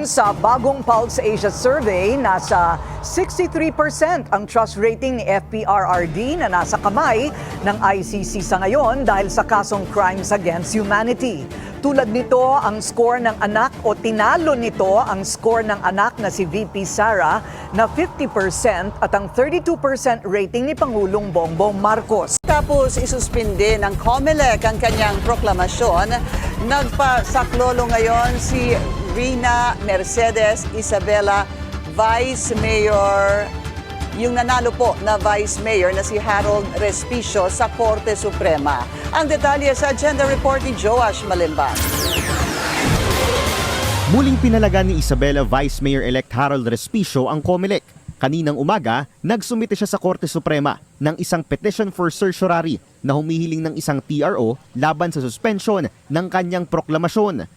Sa bagong Pulse Asia Survey, nasa 63% ang trust rating ni FPRRD na nasa kamay ng ICC sa ngayon dahil sa kasong crimes against humanity. Tulad nito ang score ng anak o tinalo nito ang score ng anak na si VP Sara na 50% at ang 32% rating ni Pangulong Bongbong Marcos. Tapos isuspinde ng COMELEC ang kanyang proklamasyon. Nagpasaklolo ngayon si Rina Mercedes Isabela, Vice Mayor, yung nanalo po na Vice Mayor na si Harold Respicio sa Korte Suprema. Ang detalye sa agenda report ni Joash Malimban. Muling pinalaga ni Isabela Vice Mayor-elect Harold Respicio ang COMELEC. Kaninang umaga, nagsumite siya sa Korte Suprema ng isang petition for certiorari na humihiling ng isang TRO laban sa suspension ng kanyang proklamasyon.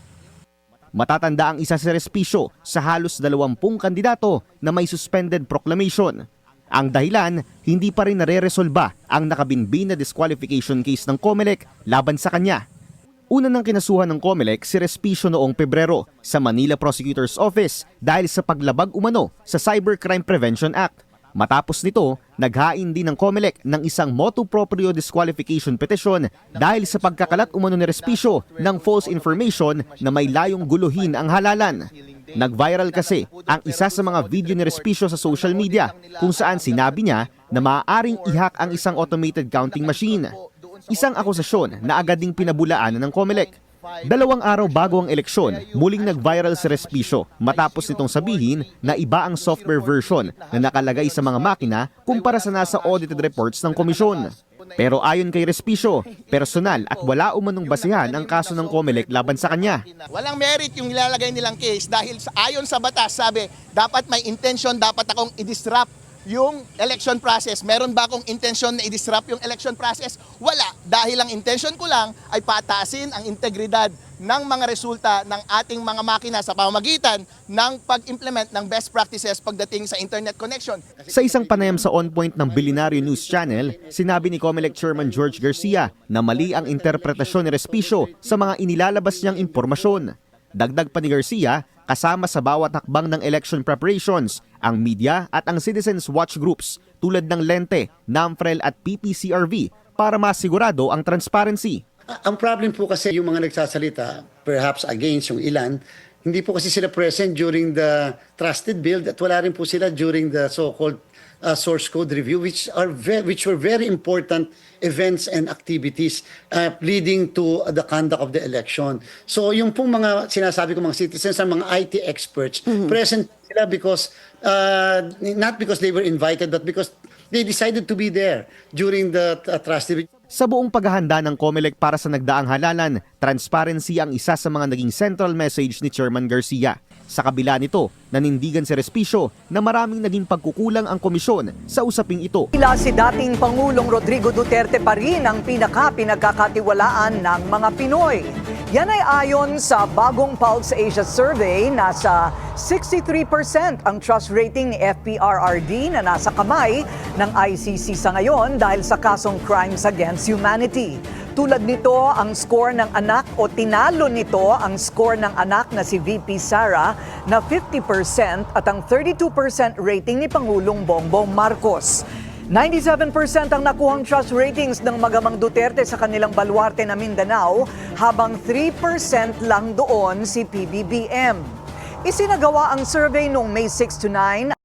Matatanda ang isa si Respicio sa halos 20 kandidato na may suspended proclamation. Ang dahilan, hindi pa rin nare-resolba ang nakabinbin na disqualification case ng COMELEC laban sa kanya. Una nang kinasuhan ng COMELEC si Respicio noong Pebrero sa Manila Prosecutor's Office dahil sa paglabag umano sa Cybercrime Prevention Act. Matapos nito, naghain din ng COMELEC ng isang motu proprio disqualification petition dahil sa pagkakalat umano ni Respicio ng false information na may layong guluhin ang halalan. Nag-viral kasi ang isa sa mga video ni Respicio sa social media kung saan sinabi niya na maaaring ihack ang isang automated counting machine. Isang akusasyon na agad ding pinabulaanan ng COMELEC. Dalawang araw bago ang eleksyon, muling nag-viral si Respicio matapos nitong sabihin na iba ang software version na nakalagay sa mga makina kumpara sa nasa audited reports ng komisyon. Pero ayon kay Respicio, personal at wala umanong basihan ang kaso ng COMELEC laban sa kanya. Walang merit yung nilalagay nilang case dahil ayon sa batas, sabi, dapat may intention, dapat akong i-disrupt yung election process. Meron ba akong intention na i-disrupt yung election process? Wala. Dahil ang intention ko lang ay patasin ang integridad ng mga resulta ng ating mga makina sa pamamagitan ng pag-implement ng best practices pagdating sa internet connection. Sa isang panayam sa On Point ng Billionaire News Channel, sinabi ni COMELEC Chairman George Garcia na mali ang interpretasyon ni Respicio sa mga inilalabas niyang impormasyon. Dagdag pa ni Garcia, kasama sa bawat hakbang ng election preparations, ang media at ang citizens watch groups tulad ng Lente, NAMFREL at PPCRV para masigurado ang transparency. Ang problem po kasi yung mga nagsasalita, perhaps against yung ilan, hindi po kasi sila present during the trusted build at wala rin po sila during the so-called uh, source code review which are which were very important events and activities uh, leading to the conduct of the election. So yung pong mga sinasabi ko mga citizens ang mga IT experts present sila because uh, not because they were invited but because they decided to be there during the uh, trusted Sa buong paghahanda ng COMELEC para sa nagdaang halalan, transparency ang isa sa mga naging central message ni Chairman Garcia. Sa kabila nito, nanindigan si Respicio na maraming naging pagkukulang ang komisyon sa usaping ito. Tila si dating Pangulong Rodrigo Duterte pa rin ang pinaka-pinagkakatiwalaan ng mga Pinoy. Yan ay ayon sa bagong Pulse Asia Survey, nasa 63% ang trust rating ni FPRRD na nasa kamay ng ICC sa ngayon dahil sa kasong crimes against humanity. Tulad nito ang score ng anak o tinalo nito ang score ng anak na si VP Sara na 50% at ang 32% rating ni Pangulong Bongbong Marcos. 97% ang nakuhang trust ratings ng Magamang Duterte sa kanilang baluarte na Mindanao habang 3% lang doon si PBBM. Isinagawa ang survey noong May 6 to 9